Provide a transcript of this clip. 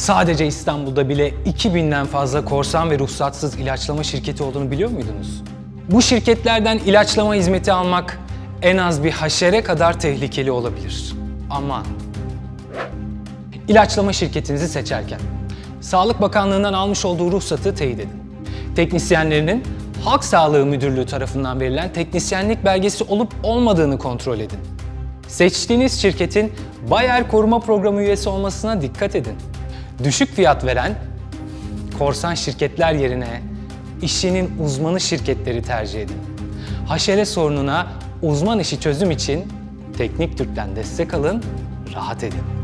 Sadece İstanbul'da bile 2000'den fazla korsan ve ruhsatsız ilaçlama şirketi olduğunu biliyor muydunuz? Bu şirketlerden ilaçlama hizmeti almak en az bir haşere kadar tehlikeli olabilir. Aman! İlaçlama şirketinizi seçerken Sağlık Bakanlığı'ndan almış olduğu ruhsatı teyit edin. Teknisyenlerinin Halk Sağlığı Müdürlüğü tarafından verilen teknisyenlik belgesi olup olmadığını kontrol edin. Seçtiğiniz şirketin Bayer Koruma Programı üyesi olmasına dikkat edin. Düşük fiyat veren korsan şirketler yerine işinin uzmanı şirketleri tercih edin. Haşere sorununa uzman işi çözüm için Teknik Türk'ten destek alın, rahat edin.